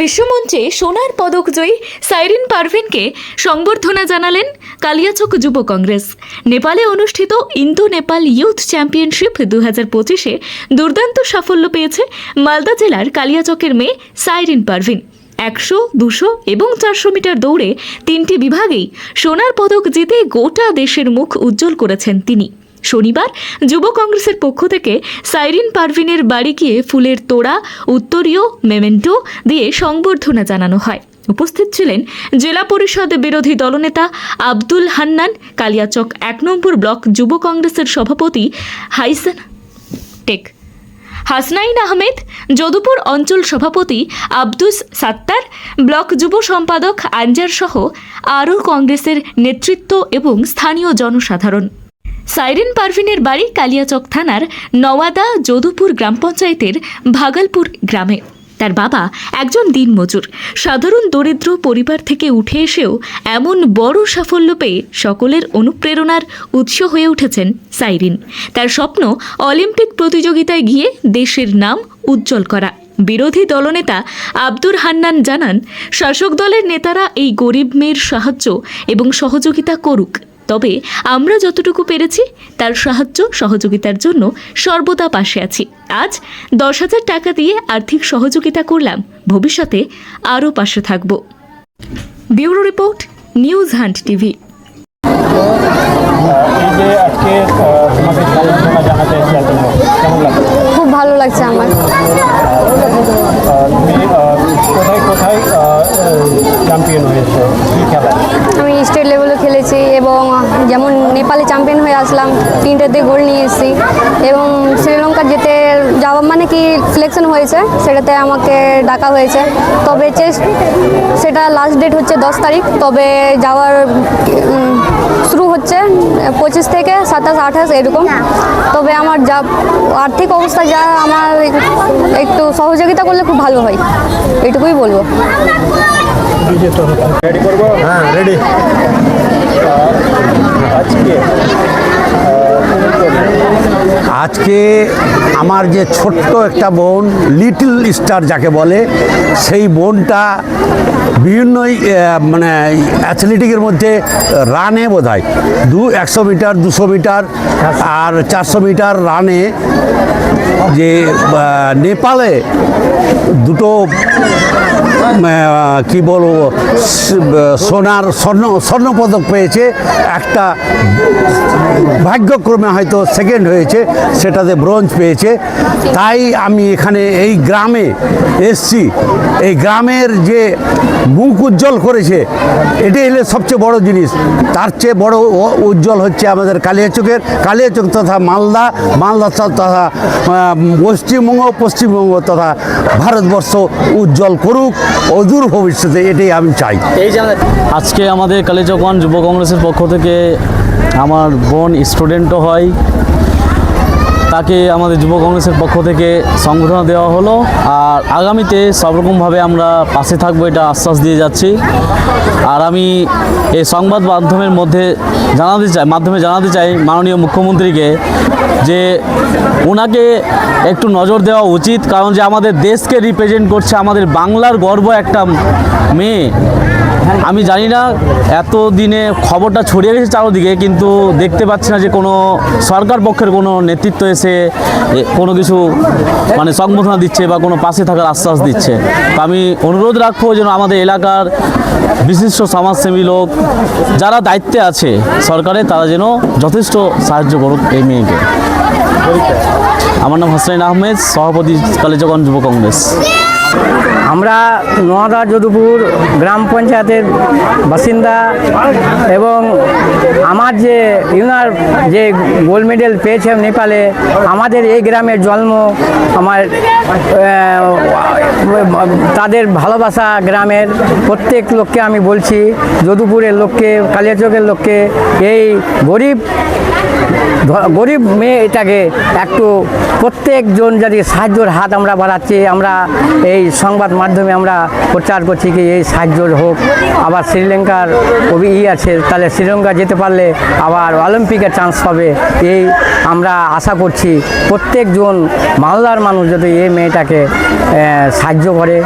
বিশ্বমঞ্চে সোনার পদক জয়ী সাইরিন পারভিনকে সংবর্ধনা জানালেন কালিয়াচক যুব কংগ্রেস। নেপালে অনুষ্ঠিত ইন্দো নেপাল ইউথ চ্যাম্পিয়নশিপ দু হাজার পঁচিশে দুর্দান্ত সাফল্য পেয়েছে মালদা জেলার কালিয়াচকের মেয়ে সাইরিন পারভিন। একশো, দুশো এবং চারশো মিটার দৌড়ে তিনটি বিভাগেই সোনার পদক জিতে গোটা দেশের মুখ উজ্জ্বল করেছেন তিনি। শনিবার যুব কংগ্রেসের পক্ষ থেকে সাইরিন পারভিনের বাড়ি গিয়ে ফুলের তোড়া, উত্তরীয়, মেমেন্টো দিয়ে সংবর্ধনা জানানো হয়। উপস্থিত ছিলেন জেলা পরিষদ বিরোধী দলনেতা আব্দুল হান্নান, কালিয়াচক এক নম্বর ব্লক যুব কংগ্রেসের সভাপতি হাইসান টেক, হাসনাইন আহমেদ, যদুপুর অঞ্চল সভাপতি আব্দুস সাত্তার, ব্লক যুব সম্পাদক আনজার সহ আরও কংগ্রেসের নেতৃত্ব এবং স্থানীয় জনসাধারণ। সাইরিন পারভিনের বাড়ি কালিয়াচক থানার নওয়াদা যদুপুর গ্রাম পঞ্চায়েতের ভাগালপুর গ্রামে। তার বাবা একজন দিনমজুর। সাধারণ দরিদ্র পরিবার থেকে উঠে এসেও এমন বড় সাফল্য পেয়ে সকলের অনুপ্রেরণার উৎস হয়ে উঠেছেন সাইরিন। তার স্বপ্ন অলিম্পিক প্রতিযোগিতায় গিয়ে দেশের নাম উজ্জ্বল করা। বিরোধী দলনেতা আব্দুর হান্নান জানান, শাসক দলের নেতারা এই গরিব মেয়ের সাহায্য এবং সহযোগিতা করুক। তবে আমরা যতটুকু পেরেছি তার সাহায্য সহযোগিতার জন্য সর্বদা পাশে আছি। আজ দশ হাজার টাকা দিয়ে আর্থিক সহযোগিতা করলাম। ভবিষ্যতে আরও পাশে থাকব। Bureau report news hunt TV. খুব ভালো লাগছে আমার। তিনটেতে গোল নিয়ে এসেছি এবং শ্রীলঙ্কা যেতে যাওয়া মানে কি সিলেকশন হয়েছে সেটাতে আমাকে ডাকা হয়েছে। তবে চেস্ট সেটা লাস্ট ডেট হচ্ছে দশ তারিখ তবে যাওয়ার শুরু হচ্ছে পঁচিশ থেকে সাতাশ আঠাশ এরকম। তবে আমার যা আর্থিক অবস্থা যা আমার একটু সহযোগিতা করলে খুব ভালো হয় এটুকুই বলব। রেডি করব? হ্যাঁ রেডি আজকে আজকে আমার যে ছোট্ট একটা বোন লিটল স্টার যাকে বলে, সেই বোনটা বিভিন্ন মানে অ্যাথলেটিকের মধ্যে রানে বোধ হয় দু একশো মিটার, দুশো মিটার আর চারশো মিটার রানে যে নেপালে দুটো কি বলব সোনার স্বর্ণ, স্বর্ণপদক পেয়েছে। একটা ভাগ্যক্রমে হয়তো সেকেন্ড হয়েছে, সেটাতে ব্রোঞ্জ পেয়েছে। তাই আমি এখানে এই গ্রামে এসছি। এই গ্রামের যে মুখ উজ্জ্বল করেছে এটাই হলে সবচেয়ে বড় জিনিস। তার চেয়ে বড় উজ্জ্বল হচ্ছে আমাদের কালিয়াচকের, কালিয়াচক তথা মালদা মালদা তথা পশ্চিমবঙ্গ পশ্চিমবঙ্গ তথা ভারতবর্ষ উজ্জ্বল করুক। অদূর ভবিষ্যতে এটাই আমি চাই। আজকে আমাদের কালীচকওয়ান যুব কংগ্রেসের পক্ষ থেকে আমার বোন স্টুডেন্টও হয়। তাকে আমাদের যুব কংগ্রেসের পক্ষ থেকে সংবর্ধনা দেওয়া হলো। আর আগামীতে সব রকমভাবে আমরা পাশে থাকব, এটা আশ্বাস দিয়ে যাচ্ছি। আর আমি এই সংবাদ মাধ্যমের মধ্যে জানাতে চাই, মাধ্যমে জানাতে চাই মাননীয় মুখ্যমন্ত্রীকে যে ওনাকে একটু নজর দেওয়া উচিত, কারণ যে আমাদের দেশকে রিপ্রেজেন্ট করছে, আমাদের বাংলার গর্ব একটা মেয়ে। আমি জানি না এত দিনে খবরটা ছড়িয়ে গেছে চারদিকে, কিন্তু দেখতে পাচ্ছি না যে কোনো সরকার পক্ষের কোনো নেতৃত্ব এসে কোনো কিছু মানে সংবর্ধনা দিচ্ছে বা কোনো পাশে থাকার আশ্বাস দিচ্ছে। তো আমি অনুরোধ রাখব যেন আমাদের এলাকার বিশিষ্ট সমাজসেবী লোক, যারা দায়িত্বে আছে সরকারে, তারা যেন যথেষ্ট সাহায্য করুক এই মেয়েকে। আমার নাম হাসনাইন আহমেদ, সভাপতি কালীচগঞ্জ যুব কংগ্রেস। আমরা নোয়াদা যদুপুর গ্রাম পঞ্চায়েতের বাসিন্দা এবং আমার যে ইউনার যে গোল্ড মেডেল পেয়েছে নেপালে, আমাদের এই গ্রামের জন্ম আমার তাদের ভালোবাসা গ্রামের প্রত্যেক লোককে আমি বলছি, যদুপুরের লোককে, কালিয়াচকের লোককে, এই গরিব গরিব মেয়ে এটাকে একটু প্রত্যেকজন যদি সাহায্যর হাত আমরা বাড়াচ্ছি, আমরা এই সংবাদ মাধ্যমে আমরা প্রচার করছি কি এই সাহায্যর হোক। আবার শ্রীলঙ্কার কবি ই আছে, তাহলে শ্রীলঙ্কা যেতে পারলে আবার অলিম্পিকে চান্স পাবে। এই আমরা আশা করছি প্রত্যেকজন মালদার মানুষ যদি এই মেয়েটাকে সাহায্য করে।